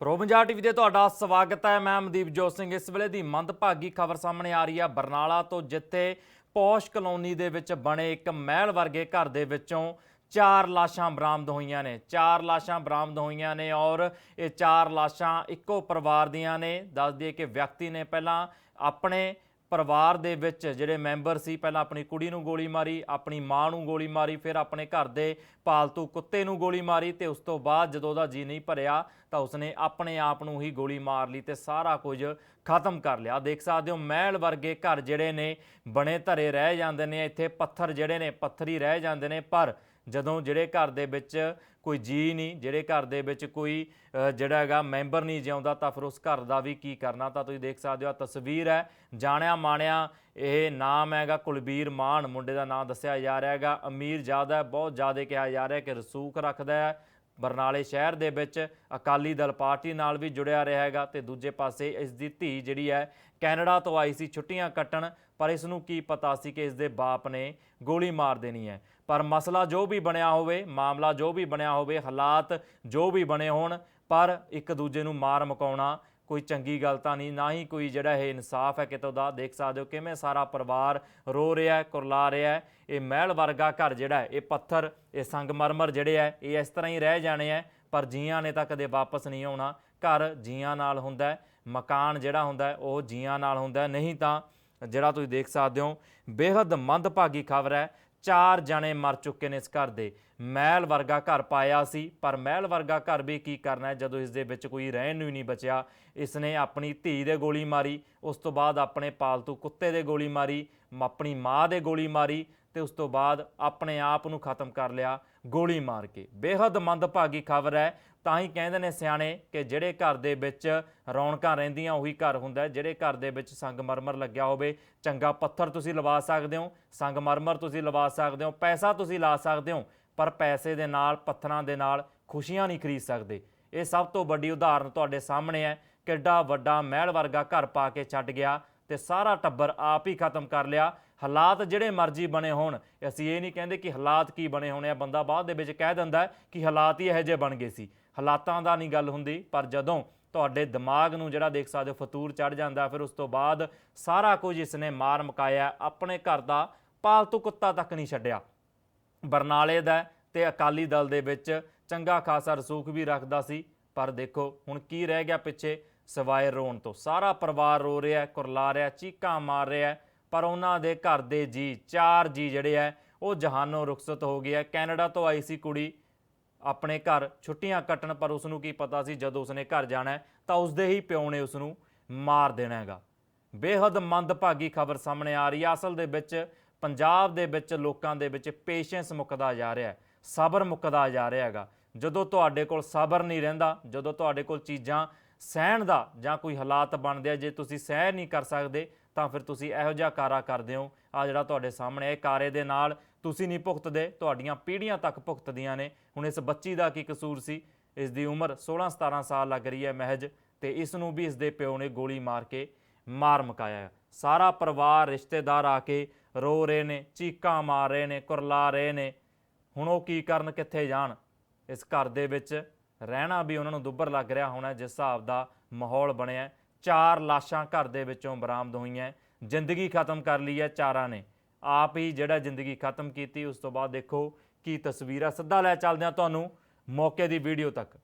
ਪ੍ਰੋਪੰਜਾ TV ਤੇ ਤੁਹਾਡਾ ਸਵਾਗਤ ਹੈ। ਮੈਂ ਮਨਦੀਪ ਜੋਤ ਸਿੰਘ। ਇਸ ਵੇਲੇ ਦੀ ਮੰਦਭਾਗੀ ਖਬਰ ਸਾਹਮਣੇ ਆ ਰਹੀ ਹੈ ਬਰਨਾਲਾ ਤੋਂ ਜਿੱਥੇ ਪੌਸ਼ ਕਲੋਨੀ ਦੇ ਵਿੱਚ ਬਣੇ ਇੱਕ ਮਹਿਲ ਵਰਗੇ ਘਰ ਦੇ ਵਿੱਚੋਂ ਚਾਰ ਲਾਸ਼ਾਂ ਬਰਾਮਦ ਹੋਈਆਂ ਨੇ। ਚਾਰ ਲਾਸ਼ਾਂ ਬਰਾਮਦ ਹੋਈਆਂ ਨੇ ਔਰ ਇਹ ਚਾਰ ਲਾਸ਼ਾਂ ਇੱਕੋ ਪਰਿਵਾਰ ਦੀਆਂ ਨੇ। ਦੱਸ ਦਈਏ ਕਿ ਵਿਅਕਤੀ ਨੇ ਪਹਿਲਾਂ ਆਪਣੇ ਪਰਿਵਾਰ ਦੇ ਵਿੱਚ ਜਿਹੜੇ ਮੈਂਬਰ ਸੀ, ਪਹਿਲਾਂ ਆਪਣੀ ਕੁੜੀ ਨੂੰ ਗੋਲੀ ਮਾਰੀ, ਆਪਣੀ ਮਾਂ ਨੂੰ ਗੋਲੀ ਮਾਰੀ, ਫਿਰ ਆਪਣੇ ਘਰ ਦੇ ਪਾਲਤੂ ਕੁੱਤੇ ਨੂੰ ਗੋਲੀ ਮਾਰੀ ਤੇ ਉਸ ਤੋਂ ਬਾਅਦ ਜਦੋਂ ਉਹਦਾ ਜੀ ਨਹੀਂ ਭਰਿਆ ਤਾਂ ਉਸਨੇ ਆਪਣੇ ਆਪ ਨੂੰ ਹੀ ਗੋਲੀ ਮਾਰ ਲਈ ਤੇ ਸਾਰਾ ਕੁਝ ਖਤਮ ਕਰ ਲਿਆ। ਦੇਖ ਸਕਦੇ ਹੋ, ਮਹਿਲ ਵਰਗੇ ਘਰ ਜਿਹੜੇ ਨੇ ਬਣੇ ਧਰੇ ਰਹਿ ਜਾਂਦੇ ਨੇ, ਇੱਥੇ ਪੱਥਰ ਜਿਹੜੇ ਨੇ ਪੱਥਰੀ ਰਹਿ ਜਾਂਦੇ ਨੇ, ਪਰ ਜਦੋਂ ਜਿਹੜੇ ਘਰ ਦੇ ਵਿੱਚ ਕੋਈ ਜੀ ਨਹੀਂ ਜਿਹੜੇ ਘਰ ਦੇ ਵਿੱਚ ਕੋਈ ਜਿਹੜਾ ਹੈਗਾ ਮੈਂਬਰ ਨਹੀਂ ਜਿਉਂਦਾ ਤਾਂ ਫਿਰ ਉਸ ਘਰ ਦਾ ਵੀ ਕੀ ਕਰਨਾ? ਤਾਂ ਤੁਸੀਂ ਦੇਖ ਸਕਦੇ ਹੋ ਆਹ ਤਸਵੀਰ ਹੈ। ਜਾਣਿਆ ਮਾਣਿਆ ਇਹ ਨਾਮ ਹੈਗਾ ਕੁਲਬੀਰ ਮਾਨ ਮੁੰਡੇ ਦਾ ਨਾਮ ਦੱਸਿਆ ਜਾ ਰਿਹਾ ਹੈਗਾ। ਅਮੀਰ ਜ਼ਿਆਦਾ ਹੈ, ਬਹੁਤ ਜ਼ਿਆਦਾ ਕਿਹਾ ਜਾ ਰਿਹਾ ਕਿ ਰਸੂਖ ਰੱਖਦਾ ਹੈ। ਬਰਨਾਲੇ ਸ਼ਹਿਰ ਦੇ ਵਿੱਚ ਅਕਾਲੀ ਦਲ ਪਾਰਟੀ ਨਾਲ ਵੀ ਜੁੜਿਆ ਰਿਹਾ ਹੈਗਾ ਤੇ ਦੂਜੇ ਪਾਸੇ ਇਸ ਦੀ ਧੀ ਜਿਹੜੀ ਹੈ ਕੈਨੇਡਾ ਤੋਂ ਆਈ ਸੀ, ਛੁੱਟੀਆਂ ਕੱਟਣ, ਪਰ ਇਸ ਨੂੰ ਕੀ ਪਤਾ ਸੀ ਕਿ ਇਸ ਦੇ ਬਾਪ ਨੇ ਗੋਲੀ ਮਾਰ ਦੇਣੀ ਹੈ। ਪਰ ਮਸਲਾ ਜੋ ਵੀ ਬਣਿਆ ਹੋਵੇ, ਮਾਮਲਾ ਜੋ ਵੀ ਬਣਿਆ ਹੋਵੇ, ਹਾਲਾਤ ਜੋ ਵੀ ਬਣੇ ਹੋਣ, ਪਰ ਇੱਕ ਦੂਜੇ ਨੂੰ ਮਾਰ ਮਕਾਉਣਾ ਕੋਈ ਚੰਗੀ ਗੱਲ ਤਾਂ ਨਹੀਂ, ਨਾ ਹੀ ਕੋਈ ਜਿਹੜਾ ਇਹ ਇਨਸਾਫ ਹੈ ਕਿਤੋਂ ਦਾ ਦੇਖ ਸਕਦੇ ਹੋ ਕਿਵੇਂ ਸਾਰਾ ਪਰਿਵਾਰ ਰੋ ਰਿਹਾ ਹੈ, ਕੁਰਲਾ ਰਿਹਾ ਹੈ। ਇਹ ਮਹਿਲ ਵਰਗਾ ਘਰ ਜਿਹੜਾ ਇਹ ਪੱਥਰ, ਇਹ ਸੰਗਮਰਮਰ ਜਿਹੜੇ ਹੈ, ਇਹ ਇਸ ਤਰ੍ਹਾਂ ਹੀ ਰਹਿ ਜਾਣੇ ਹੈ, ਪਰ ਜੀਆਂ ਨੇ ਤਾਂ ਕਦੇ ਵਾਪਸ ਨਹੀਂ ਆਉਣਾ। ਘਰ ਜੀਆਂ ਨਾਲ ਹੁੰਦਾ ਮਕਾਨ ਜਿਹੜਾ ਹੁੰਦਾ ਉਹ ਜੀਆਂ ਨਾਲ ਹੁੰਦਾ ਨਹੀਂ ਤਾਂ, ਜਿਹੜਾ ਤੁਸੀਂ ਦੇਖ ਸਕਦੇ ਹੋ ਬੇहद ਮੰਦਭਾਗੀ ਖਬਰ ਹੈ ਚਾਰ ਜਣੇ ਮਰ ਚੁੱਕੇ ਨੇ ਇਸ ਘਰ ਦੇ। ਮਹਿਲ ਵਰਗਾ ਘਰ ਪਾਇਆ ਸੀ, ਪਰ ਮਹਿਲ ਵਰਗਾ ਘਰ ਵੀ ਕੀ ਕਰਨਾ ਜਦੋਂ ਇਸ ਦੇ ਵਿੱਚ ਕੋਈ ਰਹਿਣ ਨੂੰ ਹੀ ਨਹੀਂ ਬਚਿਆ, ਇਸ ਨੇ ਆਪਣੀ ਧੀ ਦੇ ਗੋਲੀ ਮਾਰੀ, ਉਸ ਤੋਂ ਬਾਅਦ ਆਪਣੇ ਪਾਲਤੂ ਕੁੱਤੇ ਦੇ ਗੋਲੀ ਮਾਰੀ ਆਪਣੀ ਮਾਂ ਦੇ ਗੋਲੀ ਮਾਰੀ ਤੇ ਉਸ ਤੋਂ ਬਾਅਦ ਆਪਣੇ ਆਪ ਨੂੰ ਖਤਮ ਕਰ ਲਿਆ, ਗੋਲੀ ਮਾਰ ਕੇ। ਬੇਹੱਦ ਮੰਦਭਾਗੀ ਖਬਰ ਹੈ। ਤਾਂ ਹੀ ਕਹਿੰਦੇ ਨੇ ਸਿਆਣੇ ਕਿ ਜਿਹੜੇ ਘਰ ਦੇ ਵਿੱਚ ਰੌਣਕਾਂ ਰਹਿੰਦੀਆਂ, ਉਹੀ ਘਰ ਹੁੰਦਾ ਜਿਹੜੇ ਘਰ ਦੇ ਵਿੱਚ ਸੰਗਮਰਮਰ ਲੱਗਿਆ ਹੋਵੇ, ਚੰਗਾ ਪੱਥਰ ਤੁਸੀਂ ਲਵਾ ਸਕਦੇ ਹੋ, ਸੰਗਮਰਮਰ ਤੁਸੀਂ ਲਵਾ ਸਕਦੇ ਹੋ, ਪੈਸਾ ਤੁਸੀਂ ਲਾ ਸਕਦੇ ਹੋ, ਪਰ ਪੈਸੇ ਦੇ ਨਾਲ, ਪੱਥਰਾਂ ਦੇ ਨਾਲ ਖੁਸ਼ੀਆਂ ਨਹੀਂ ਖਰੀਦ ਸਕਦੇ। ਇਹ ਸਭ ਤੋਂ ਵੱਡੀ ਉਦਾਹਰਨ ਤੁਹਾਡੇ ਸਾਹਮਣੇ ਹੈ। ਕਿੱਡਾ ਵੱਡਾ ਮਹਿਲ ਵਰਗਾ ਘਰ ਪਾ ਕੇ ਛੱਡ ਗਿਆ ਤੇ ਸਾਰਾ ਟੱਬਰ ਆਪ ਹੀ ਖਤਮ ਕਰ ਲਿਆ। ਹਾਲਾਤ ਜਿਹੜੇ ਮਰਜ਼ੀ ਬਣੇ ਹੋਣ। ਅਸੀਂ ਇਹ ਨਹੀਂ ਕਹਿੰਦੇ ਕਿ ਹਾਲਾਤ ਕੀ ਬਣੇ ਹੋਣੇ ਆ। ਬੰਦਾ ਬਾਅਦ ਦੇ ਵਿੱਚ ਕਹਿ ਦਿੰਦਾ ਕਿ ਹਾਲਾਤ ਹੀ ਇਹੋ ਜਿਹੇ ਬਣ ਗਏ ਸੀ। ਹਾਲਾਤਾਂ ਦਾ ਨਹੀਂ ਗੱਲ ਹੁੰਦੀ, ਪਰ ਜਦੋਂ ਤੁਹਾਡੇ ਦਿਮਾਗ ਨੂੰ ਜਿਹੜਾ ਦੇਖ ਸਕਦੇ ਹੋ, ਫਤੂਰ ਚੜ ਜਾਂਦਾ, ਫਿਰ ਉਸ ਤੋਂ ਬਾਅਦ ਸਾਰਾ ਕੁਝ ਇਸਨੇ ਮਾਰ ਮਕਾਇਆ, ਆਪਣੇ ਘਰ ਦਾ ਪਾਲਤੂ ਕੁੱਤਾ ਤੱਕ ਨਹੀਂ ਛੱਡਿਆ। ਬਰਨਾਲੇ ਦਾ ਹੈ ਤੇ ਅਕਾਲੀ ਦਲ ਦੇ ਵਿੱਚ ਚੰਗਾ ਖਾਸਾ ਰਸੂਖ ਵੀ ਰੱਖਦਾ ਸੀ। ਪਰ ਦੇਖੋ, ਹੁਣ ਕੀ ਰਹਿ ਗਿਆ ਪਿੱਛੇ? ਸਵਾਏ ਰੋਣ ਤੋਂ। ਸਾਰਾ ਪਰਿਵਾਰ ਰੋ ਰਿਹਾ ਕੁਰਲਾ ਰਿਹਾ ਚੀਕਾਂ ਮਾਰ ਰਿਹਾ ਪਰ ਉਹਨਾਂ ਦੇ ਘਰ ਦੇ ਜੀ, ਚਾਰ ਜੀ ਜਿਹੜੇ ਹੈ ਉਹ ਜਹਾਨੋਂ ਰੁਖਸਤ ਹੋ ਗਏ ਹੈ ਕੈਨੇਡਾ ਤੋਂ ਆਈ ਸੀ ਕੁੜੀ, ਆਪਣੇ ਘਰ ਛੁੱਟੀਆਂ ਕੱਟਣ, ਪਰ ਉਸ ਨੂੰ ਕੀ ਪਤਾ ਸੀ, ਜਦੋਂ ਉਸਨੇ ਘਰ ਜਾਣਾ ਤਾਂ ਉਸਦੇ ਹੀ ਪਿਓ ਨੇ ਉਸ ਨੂੰ ਮਾਰ ਦੇਣਾ ਹੈਗਾ। ਬੇਹੱਦ ਮੰਦਭਾਗੀ ਖਬਰ ਸਾਹਮਣੇ ਆ ਰਹੀ ਹੈ ਅਸਲ ਦੇ ਵਿੱਚ, ਪੰਜਾਬ ਦੇ ਵਿੱਚ ਲੋਕਾਂ ਦੇ ਵਿੱਚ ਪੇਸ਼ੈਂਸ ਮੁੱਕਦਾ ਜਾ ਰਿਹਾ ਹੈ ਸਬਰ ਮੁੱਕਦਾ ਜਾ ਰਿਹਾ ਹੈਗਾ। ਜਦੋਂ ਤੁਹਾਡੇ ਕੋਲ ਸਬਰ ਨਹੀਂ ਰਹਿੰਦਾ, ਜਦੋਂ ਤੁਹਾਡੇ ਕੋਲ ਚੀਜ਼ਾਂ ਸਹਿਣ ਦਾ ਜਾਂ ਕੋਈ ਹਾਲਾਤ ਬਣਦੇ ਆ, ਜੇ ਤੁਸੀਂ ਸਹਿ ਨਹੀਂ ਕਰ ਸਕਦੇ ਤਾਂ ਫਿਰ ਤੁਸੀਂ ਇਹੋ ਜਿਹਾ ਕਾਰਾ ਕਰਦੇ ਹੋ। ਆ ਜਿਹੜਾ ਤੁਹਾਡੇ ਸਾਹਮਣੇ ਇਹ ਕਾਰੇ ਦੇ ਨਾਲ ਤੁਸੀਂ ਨਹੀਂ ਭੁਗਤਦੇ, ਤੁਹਾਡੀਆਂ ਪੀੜ੍ਹੀਆਂ ਤੱਕ ਭੁਗਤਦੀਆਂ ਨੇ। ਹੁਣ ਇਸ ਬੱਚੀ ਦਾ ਕੀ ਕਸੂਰ ਸੀ? ਇਸ ਦੀ ਉਮਰ 16 17 ਸਾਲ ਲੱਗ ਰਹੀ ਹੈ ਮਹਿਜ ਤੇ ਇਸ ਨੂੰ ਵੀ ਇਸ ਦੇ ਪਿਓ ਨੇ ਗੋਲੀ ਮਾਰ ਕੇ ਮਾਰ ਮਕਾਇਆ ਸਾਰਾ ਪਰਿਵਾਰ, ਰਿਸ਼ਤੇਦਾਰ ਆ ਕੇ ਰੋ ਰਹੇ ਨੇ, ਚੀਕਾਂ ਮਾਰ ਰਹੇ ਨੇ, ਕੁਰਲਾ ਰਹੇ ਨੇ। ਹੁਣ ਉਹ ਕੀ ਕਰਨ, ਕਿੱਥੇ ਜਾਣ? ਇਸ ਘਰ ਦੇ ਵਿੱਚ ਰਹਿਣਾ ਵੀ ਉਹਨਾਂ ਨੂੰ ਦੁੱਬਰ ਲੱਗ ਰਿਹਾ ਹੋਣਾ ਜਿਸ ਹਿਸਾਬ ਦਾ ਮਾਹੌਲ ਬਣਿਆ ਚਾਰ ਲਾਸ਼ਾਂ ਘਰ ਦੇ ਵਿੱਚੋਂ ਬਰਾਮਦ ਹੋਈਆਂ ਜ਼ਿੰਦਗੀ ਖਤਮ ਕਰ ਲਈ ਹੈ ਚਾਰਾਂ ਨੇ। ਆਪ ਹੀ ਜਿਹੜਾ ਜ਼ਿੰਦਗੀ ਖਤਮ ਕੀਤੀ, ਉਸ ਤੋਂ ਬਾਅਦ ਦੇਖੋ ਕੀ ਤਸਵੀਰਾਂ ਸਿੱਧਾ ਲੈ ਚੱਲਦੇ ਹਾਂ ਤੁਹਾਨੂੰ ਮੌਕੇ ਦੀ ਵੀਡੀਓ ਤੱਕ।